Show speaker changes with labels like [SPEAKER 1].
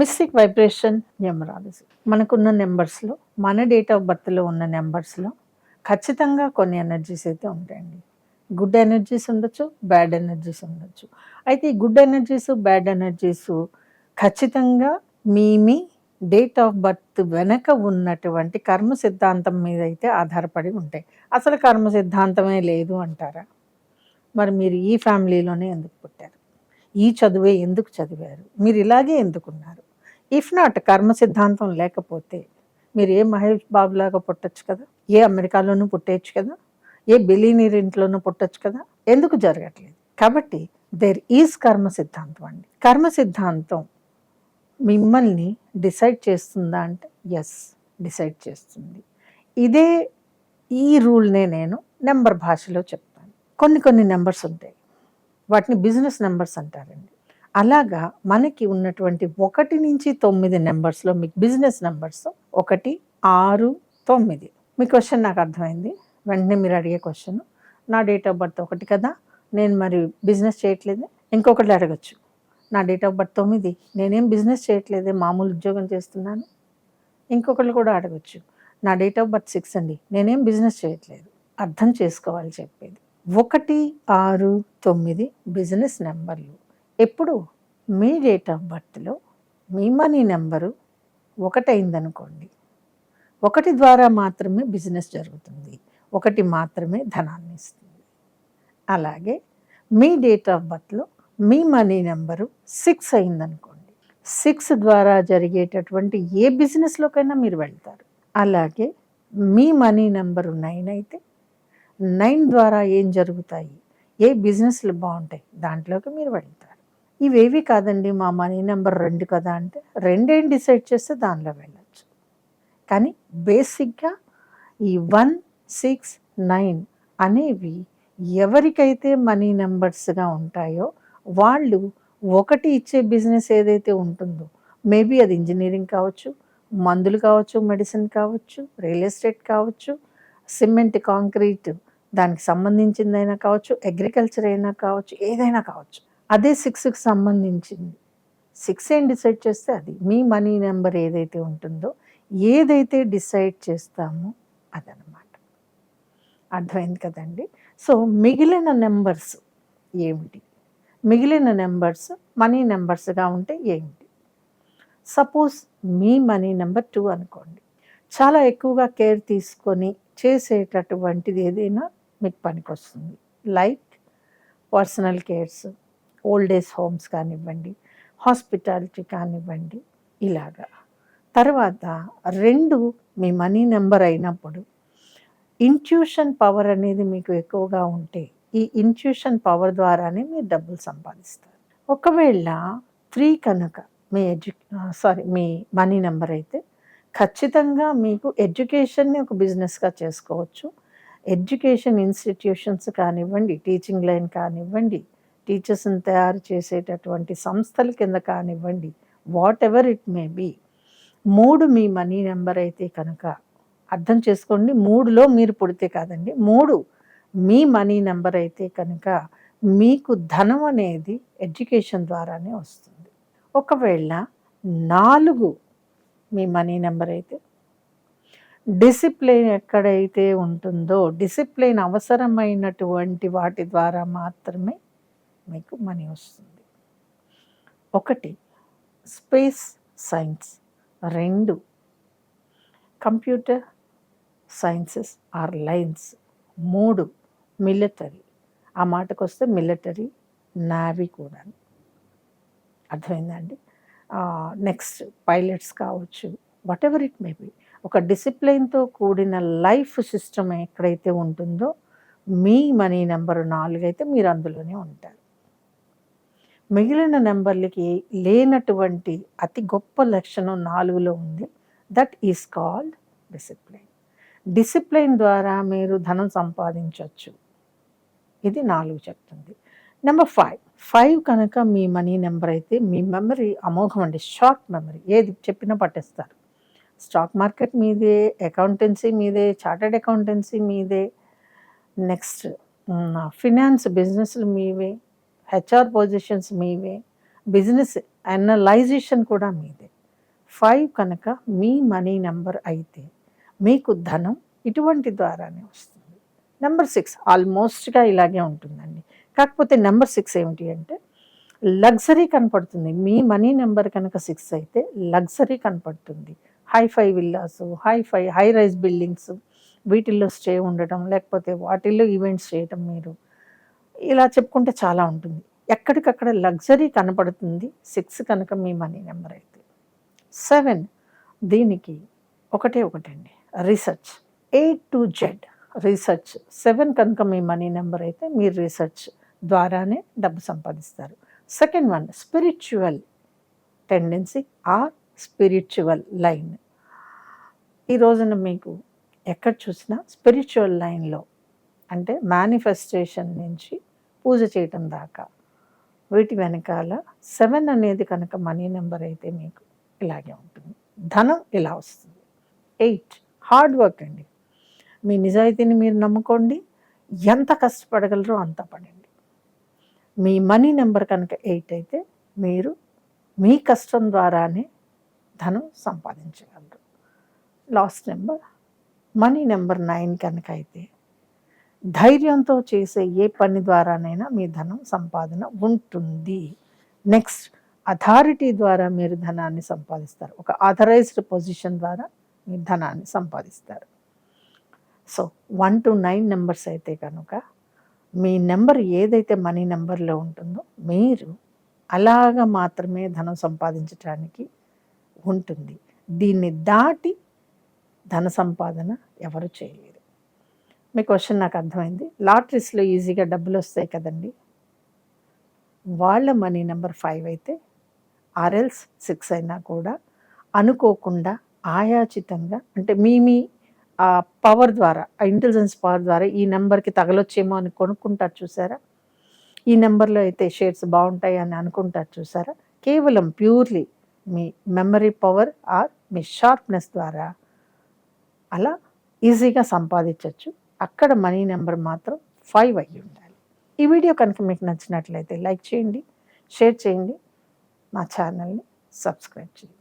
[SPEAKER 1] Mystic vibration numerology మనకున్న నెంబర్స్లో మన date of బర్త్లో ఉన్న నెంబర్స్లో ఖచ్చితంగా కొన్ని ఎనర్జీస్ అయితే ఉంటాయండి. గుడ్ ఎనర్జీస్ ఉండొచ్చు బ్యాడ్ ఎనర్జీస్ ఉండొచ్చు. అయితే ఈ గుడ్ ఎనర్జీస్ బ్యాడ్ ఎనర్జీస్ ఖచ్చితంగా మీ మీ డేట్ ఆఫ్ బర్త్ వెనక ఉన్నటువంటి కర్మ సిద్ధాంతం మీద అయితే ఆధారపడి ఉంటాయి. అసలు కర్మ సిద్ధాంతమే లేదు అంటారా? మరి మీరు ఈ ఫ్యామిలీలోనే ఎందుకు పుట్టారు? ఈ చదువే ఎందుకు చదివారు? మీరు ఇలాగే ఎందుకున్నారు? ఇఫ్ నాట్ కర్మ సిద్ధాంతం లేకపోతే మీరు ఏ మహేష్ బాబు లాగా పుట్టచ్చు కదా? ఏ అమెరికాలోనూ పుట్టేయచ్చు కదా? ఏ బిలీనీర్ ఇంట్లోనూ పుట్టచ్చు కదా? ఎందుకు జరగట్లేదు? కాబట్టి దేర్ ఈజ్ కర్మ సిద్ధాంతం అండి. కర్మ సిద్ధాంతం మిమ్మల్ని డిసైడ్ చేస్తుందా అంటే ఎస్ డిసైడ్ చేస్తుంది. ఇదే ఈ రూల్నే నేను నెంబర్ భాషలో చెప్తాను. కొన్ని కొన్ని నెంబర్స్ ఉంటాయి. వాటిని బిజినెస్ నెంబర్స్ అంటారండి. అలాగా మనకి ఉన్నటువంటి ఒకటి నుంచి తొమ్మిది నెంబర్స్లో మీకు బిజినెస్ నెంబర్స్ ఒకటి ఆరు తొమ్మిది. మీ క్వశ్చన్ నాకు అర్థమైంది? వెంటనే మీరు అడిగే క్వశ్చన్. నా డేట్ ఆఫ్ బర్త్ ఒకటి కదా? నేను మరి బిజినెస్ చేయట్లేదు? ఇంకొకటి అడగచ్చు. నా డేట్ ఆఫ్ బర్త్ తొమ్మిది. నేనేం బిజినెస్ చేయట్లేదే? మామూలు ఉద్యోగం చేస్తున్నాను. ఇంకొకళ్ళు కూడా అడగచ్చు. నా డేట్ ఆఫ్ బర్త్ సిక్స్ అండి. నేనేం బిజినెస్ చేయట్లేదు. అర్థం చేసుకోవాలి చెప్పేది. ఒకటి ఆరు తొమ్మిది బిజినెస్ నెంబర్లు. ఎప్పుడు మీ డేట్ ఆఫ్ బర్త్లో మీ మనీ నెంబరు ఒకటైందనుకోండి. ఒకటి ద్వారా మాత్రమే బిజినెస్ జరుగుతుంది. ఒకటి మాత్రమే ధనాన్ని ఇస్తుంది. అలాగే మీ డేట్ ఆఫ్ బర్త్లో మీ మనీ నెంబరు సిక్స్ అయిందనుకోండి. సిక్స్ ద్వారా జరిగేటటువంటి ఏ బిజినెస్లోకైనా మీరు వెళ్తారు. అలాగే మీ మనీ నెంబరు నైన్ అయితే నైన్ ద్వారా ఏం జరుగుతాయి? ఏ బిజినెస్లు బాగుంటాయి? దాంట్లోకి మీరు వెళ్తారు. ఇవేవి కాదండి మా మనీ నెంబర్ రెండు కదా అంటే రెండేం డిసైడ్ చేస్తే దానిలో వెళ్ళచ్చు. కానీ బేసిక్గా ఈ వన్ సిక్స్ నైన్ అనేవి ఎవరికైతే మనీ నెంబర్స్గా ఉంటాయో వాళ్ళు ఒకటి ఇచ్చే బిజినెస్ ఏదైతే ఉంటుందో మేబీ అది ఇంజనీరింగ్ కావచ్చు మందులు కావచ్చు మెడిసిన్ కావచ్చు రియల్ ఎస్టేట్ కావచ్చు సిమెంట్ కాంక్రీట్ దానికి సంబంధించిందైనా కావచ్చు అగ్రికల్చర్ అయినా కావచ్చు ఏదైనా కావచ్చు. అదే సిక్స్కి సంబంధించింది. సిక్స్ ఏం డిసైడ్ చేస్తే అది. మీ మనీ నెంబర్ ఏదైతే ఉంటుందో ఏదైతే డిసైడ్ చేస్తామో అదనమాట అర్థమైంది కదండి? సో మిగిలిన నెంబర్స్ ఏమిటి? మిగిలిన నెంబర్స్ మనీ నెంబర్స్గా ఉంటే ఏమిటి? సపోజ్ మీ మనీ నెంబర్ టూ అనుకోండి. చాలా ఎక్కువగా కేర్ తీసుకొని చేసేటటువంటిది ఏదైనా మీకు పనికొస్తుంది. Like personal cares old age homes కానివ్వండి హాస్పిటాలిటీ కానివ్వండి ఇలాగా. తర్వాత రెండు మీ మనీ నెంబర్ అయినప్పుడు ఇంట్యూషన్ పవర్ అనేది మీకు ఎక్కువగా ఉంటే ఈ ఇంట్యూషన్ పవర్ ద్వారానే మీరు డబ్బులు సంపాదిస్తారు. ఒకవేళ త్రీ కనుక మీ ఎడ్యు సారీ మీ మనీ నెంబర్ అయితే ఖచ్చితంగా మీకు ఎడ్యుకేషన్ని ఒక బిజినెస్గా చేసుకోవచ్చు. ఎడ్యుకేషన్ ఇన్స్టిట్యూషన్స్ కానివ్వండి టీచింగ్ లైన్ కానివ్వండి టీచర్స్ని తయారు చేసేటటువంటి సంస్థల కింద కానివ్వండి whatever it may be మూడు మీ మనీ నెంబర్ అయితే కనుక అర్థం చేసుకోండి. మూడులో మీరు పుడితే కాదండి మూడు మీ మనీ నెంబర్ అయితే కనుక మీకు ధనం అనేది ఎడ్యుకేషన్ ద్వారానే వస్తుంది. ఒకవేళ నాలుగు మీ మనీ నెంబర్ అయితే డిసిప్లిన్ ఎక్కడైతే ఉంటుందో డిసిప్లిన్ అవసరమైనటువంటి వాటి ద్వారా మాత్రమే మీకు మనీ వస్తుంది. ఒకటి స్పేస్ సైన్స్. రెండు కంప్యూటర్ సైన్సెస్ ఆర్ లైన్స్. మూడు మిలిటరీ. ఆ మాటకు వస్తే మిలిటరీ నావీ కూడా. అర్థమైందండి నెక్స్ట్ పైలట్స్ కావచ్చు whatever it may be ఒక డిసిప్లైన్తో కూడిన లైఫ్ సిస్టమ్ ఎక్కడైతే ఉంటుందో మీ మనీ నెంబర్ నాలుగు అయితే మీరు అందులోనే ఉంటారు. మిగిలిన నెంబర్లకి లేనటువంటి అతి గొప్ప లక్షణం నాలుగులో ఉంది. That is called discipline discipline ద్వారా మీరు ధనం సంపాదించవచ్చు ఇది నాలుగు చెప్తుంది. నెంబర్ ఫైవ్ ఫైవ్ కనుక మీ మనీ నెంబర్ అయితే మీ మెమరీ అమోఘం అండి. షార్ట్ మెమరీ ఏది చెప్పినా పట్టేస్తారు. స్టాక్ మార్కెట్ మీదే అకౌంటెన్సీ మీదే చార్టెడ్ అకౌంటెన్సీ మీదే నెక్స్ట్ ఫినాన్స్ బిజినెస్లు మీవే. హెచ్ఆర్ పొజిషన్స్ మీవే బిజినెస్ అనలైజేషన్ కూడా మీదే. ఫైవ్ కనుక మీ మనీ నెంబర్ అయితే మీకు ధనం ఇటువంటి ద్వారానే వస్తుంది. నెంబర్ సిక్స్ ఆల్మోస్ట్గా ఇలాగే ఉంటుందండి. కాకపోతే నెంబర్ సిక్స్ ఏమిటి అంటే లగ్జరీ కనపడుతుంది. మీ మనీ నెంబర్ కనుక సిక్స్ అయితే లగ్జరీ కనపడుతుంది. Hi fi villas hi fi high rise buildings వీటిల్లో స్టే ఉండటం లేకపోతే వాటిల్లో ఈవెంట్స్ చేయటం మీరు ఇలా చెప్పుకుంటే చాలా ఉంటుంది. ఎక్కడికక్కడ లగ్జరీ కనపడుతుంది సిక్స్ కనుక మీ మనీ నెంబర్ అయితే. సెవెన్ దీనికి ఒకటే ఒకటండి. Research. A to Z research. Seven కనుక మీ మనీ నెంబర్ అయితే మీరు రీసెర్చ్ ద్వారానే డబ్బు సంపాదిస్తారు. Second one spiritual tendency or spiritual line. ఈ రోజున మీకు ఎక్కడ చూసినా స్పిరిచువల్ లైన్లో అంటే మేనిఫెస్టేషన్ నుంచి పూజ చేయటం దాకా. వీటి వెనకాల సెవెన్ అనేది కనుక మనీ నెంబర్ అయితే మీకు ఇలాగే ఉంటుంది. ధనం ఇలా వస్తుంది. ఎయిట్ హార్డ్ వర్క్ అండి. మీ నిజాయితీని మీరు నమ్ముకోండి. ఎంత కష్టపడగలరో అంత పడండి. మీ మనీ నెంబర్ కనుక ఎయిట్ అయితే మీరు మీ కష్టం ద్వారానే ధనం సంపాదించగలరు. Last number money number nine కనుక అయితే ధైర్యంతో చేసే ఏ పని ద్వారానైనా మీ ధనం సంపాదన ఉంటుంది. నెక్స్ట్ అథారిటీ ద్వారా మీరు ధనాన్ని సంపాదిస్తారు. ఒక ఆథరైజ్డ్ పొజిషన్ ద్వారా మీరు ధనాన్ని సంపాదిస్తారు. So one to nine numbers అయితే కనుక మీ నెంబర్ ఏదైతే మనీ నెంబర్లో ఉంటుందో మీరు అలాగ మాత్రమే ధనం సంపాదించడానికి ఉంటుంది. దీన్ని దాటి ధన సంపాదన ఎవరు చేయలేరు మీ క్వశ్చన్ నాకు అర్థమైంది. లాటరీస్లో ఈజీగా డబ్బులు వస్తాయి కదండి. వాళ్ళ మనీ నెంబర్ ఫైవ్ అయితే ఆర్ఎల్స్ సిక్స్ అయినా కూడా అనుకోకుండా ఆయాచితంగా అంటే మీ మీ పవర్ ద్వారా ఇంటెలిజెన్స్ పవర్ ద్వారా ఈ నెంబర్కి తగలొచ్చేమో అని కొనుక్కుంటారు చూసారా? ఈ నెంబర్లో అయితే షేర్స్ బాగుంటాయి అని అనుకుంటారు చూసారా? కేవలం ప్యూర్లీ మీ మెమరీ పవర్ ఆర్ మీ షార్ప్నెస్ ద్వారా అలా ఈజీగా సంపాదించవచ్చు అక్కడ మనీ నెంబర్ మాత్రం ఫైవ్ అయ్యి ఉండాలి. ఈ వీడియో కనుక మీకు నచ్చినట్లయితే లైక్ చేయండి షేర్ చేయండి మా ఛానల్ని సబ్స్క్రైబ్ చేయండి.